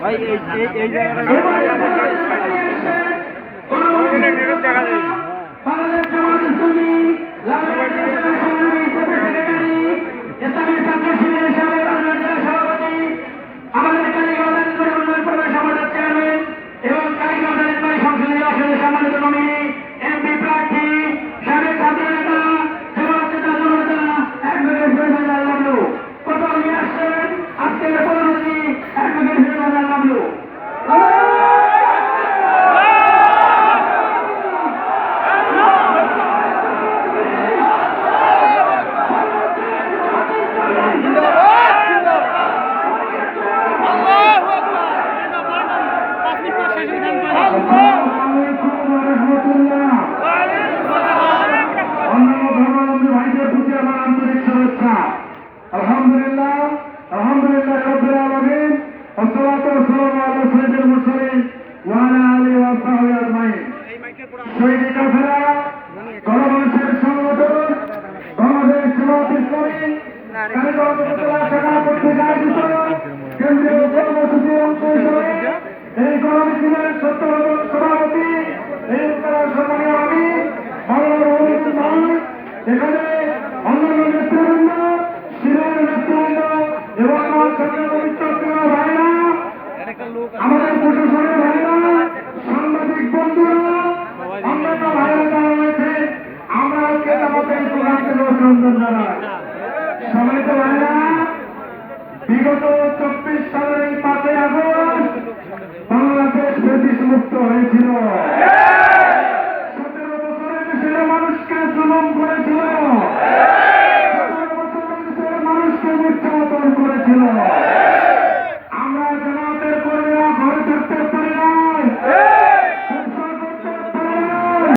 ভাই এই এই জায়গাটা দিও والصلاة والسلام على سيد المرسلين وعلى آله وصحبه أجمعين শহীদ কাফেরা গণমানুষের সংগঠন বাংলাদেশ জামাত ইসলামী কালীগঞ্জ উপজেলা শাখা কর্তৃক আয়োজিত কেন্দ্রীয় কর্মসূচির অংশ হিসেবে এই গণমিছিলের সত্যবাদন সভাপতি এই উপজেলার সম্মানীয় আমি মাওলানা রহমতুল ভাই এখানে অন্যান্য নেতৃবৃন্দ শিরের নেতৃবৃন্দ এবং আমার আমাদের প্রশাসনের ভাইরা সাংবাদিক বন্ধুরা অন্যান্য ভাইরা যারা রয়েছে আমরা আজকে আমাদের এই অভিনন্দন জানাই। সম্মানিত ভাইরা বিগত চব্বিশ সালের এই পাঁচই আগস্ট বাংলাদেশ ব্রিটিশ মুক্ত হয়েছিল। সতেরো বছরের দেশের মানুষকে জুলুম করেছিল। সতেরো বছরের দেশের মানুষকে নির্যাতন করেছিল।